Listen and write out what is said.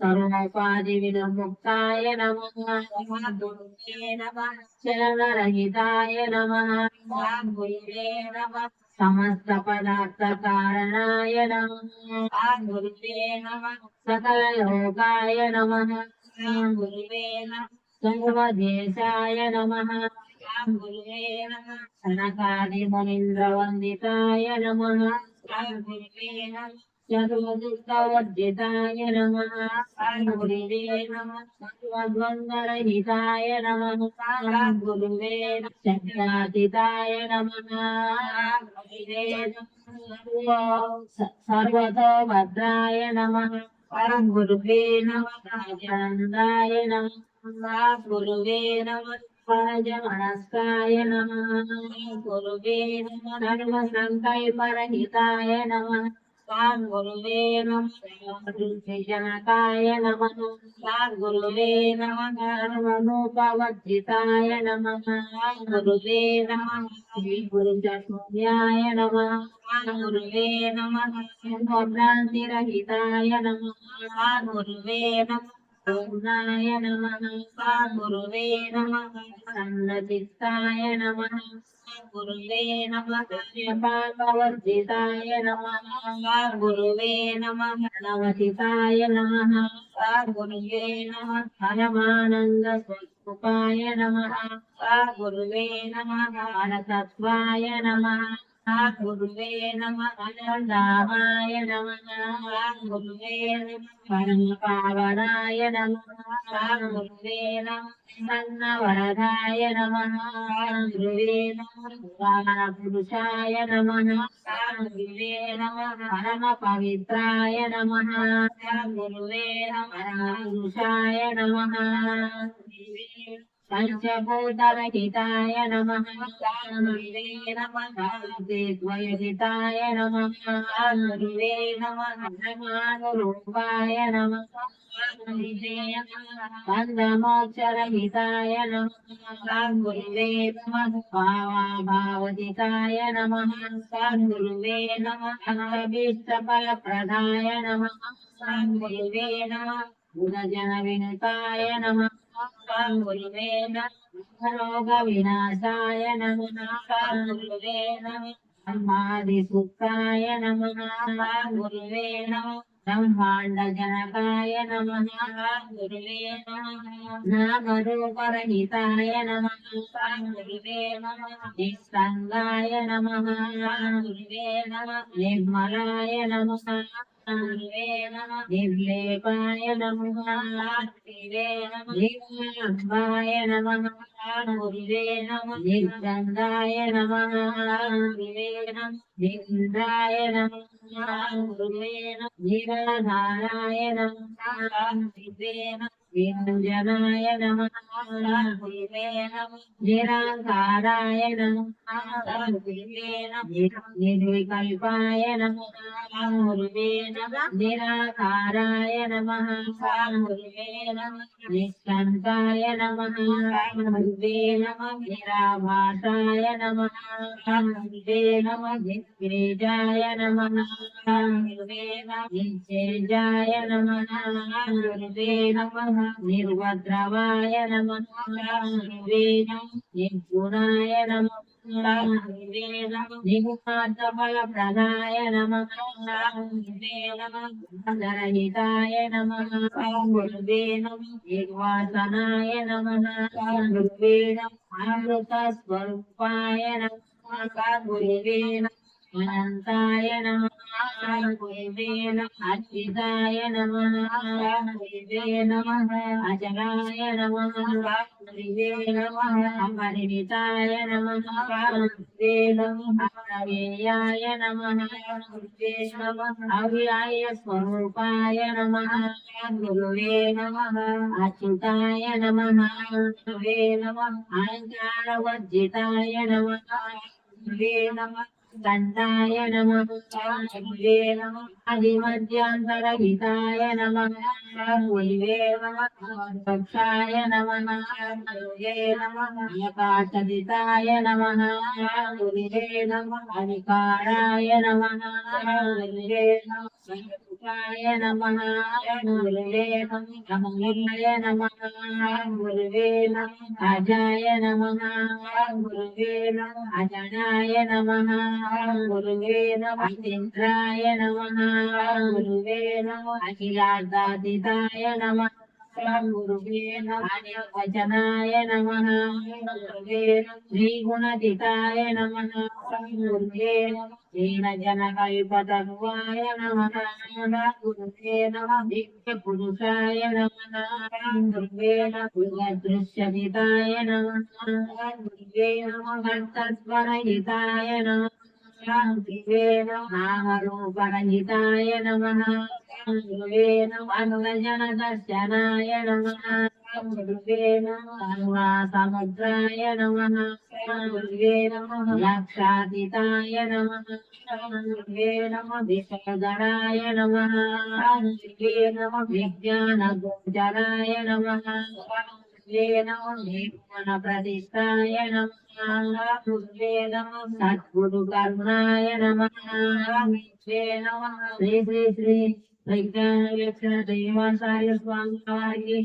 సర్వోపాధి విముక్తాయ నమ చలనరహితాయ నమ సమస్త పదార్థ కారణాయ నమ సకల లోకాయ నమ సర్వదేశాయ నమ సనకాది మునీంద్ర వందితాయ నమ చతుర్దుఃఖవర్జితాయ నమ గురువే నమ సర్వద్వందరహితాయ నమ గురువే చక్రాతితాయ నమ సర్వతో భద్రాయ నమ పరం గురువే నమ రాజానందాయ నమ గురువే నమ మనస్కాయ నమ గురువే నమ ధర్మ సంకల్పరహితాయ నమ సార్ గురువే నమ జనకాయ నమ సాద్గురువే నమ కర్మనుపవర్జితాయ నమ గురువే నమ శ్రీ గురుజాయ నమ గురువే నమ భ్రాంతిరహితాయ నమ గురువే నమ పూర్ణాయ నమ గురువే నమ సన్నచిత్తాయ నమ గురువే నమ పాపవర్జితాయ నమ గురువే నమ నవచితాయ నమ గురువే నమ పరమానంద స్వరూపాయ నమ గురువే నమ పరతత్వాయ నమ గురువే నమ అనందామాయ నమ గురువే నమ పరమ పావనాయ నమ గురువే నమ సన్నవరదాయ నమ గురువే నమ పురాణ పురుషాయ నమ గురువే నమ పరమ పవిత్రాయ నమ గురువే నమ పురుషాయ నమ పంచభూతరచితాయ నమ గురువే నమ ద్వయహితాయ నమ గురువే నమ రూపాయ నమ బంధమోక్షరహితాయ నమ గురువే నమ భావాభావదితాయ నమ గురువే నమ అభీష్టఫలప్రదాయ నమ గురువే నమ గుణజన వినుతాయ నమ గురువే రోగ వినాశాయ నమ గురువే బ్రహ్మాది సుఖాయ నమ గురువే నమ బ్రహ్మాండ జనకాయ నమ గురువే నమ నామరూపరహితాయ నమ గురువే నమ నిస్సంగాయ నమ గురువే నమ నిర్మలాయ నమ నిర్లేపాయ నమ. నమ నిర్గంధాయ నమ. నిందాయ నమ నిరాధారాయ నమ. గురువే వింజనాయ నమ. గురువే నమ. నిరాకారాయ నమ. నమ. నిర్వికల్పాయ నమ. నమ. నిరాకారాయ నమ. నమ. నిష్కంకాయ నమ. నమ. నిరాభాసాయ నమ. నమ. నమ. నమ. నిశ్చేజాయ నమ. నమ. నిర్వద్రవాయ నమేదం నిర్గుణాయ నమ గురువే నిగుణార్థఫల ప్రదాయ నమ గురువే నమ ధరహితాయ నమ గురువే నమ నిర్వాసనాయ నమ గురువే నమ అమృత స్వరూపాయ నమ గురువే నమ అనంతాయ నమ గురువే నమ అర్చితాయ నమ గురువే నమ అచలాయ నమ గురువే నమ అపరిమితాయ నమ గురువే నమ అవ్యయాయ నమ గురువే నమ అవ్యయ స్వరూపాయ నమ గురువే నమ అచ్యుతాయ నమ గురువే నమ అలంకారవర్జితాయ నమ గురువే నమ దండాయ నమ. గురువే నమ. అధిమధ్యాంతరహితాయ నమ. గురువే నమ. పక్షాయ నమ. గురువే నమ. నమ. నమ. అధికారాయ నమ. నమ. य नमः अङ्गवेण अहं नमः अङ्गुरु अजाय नमः गुरुवे वेणो अजनाय नमः गुरुवे वेणो अतिन्द्राय नमः गुरुवे वेणो अहिरादादिदाय नमः నమః నమ నమః నమ నమః గురువే గురువే దివ్య పురుషాయ నమః గురువే గురువే నమ భక్తస్వరహితాయ నమ నామరూపరహితాయ నమ. గురువే నమః అనురజన దర్శనాయ సముద్రాయ నమః గురువే లక్షాతీతాయ విషగణాయ విజ్ఞాన గోచరాయ నమ. గురువే నమః నిర్గుణ ప్రతిష్టాయ నమః గురువే నమః సద్గురు కరుణాయ నమః గురువే నమః శ్రీ శ్రీ శ్రీ విజ్ఞాన లక్షణ దైవాచార్య స్వామి వారికి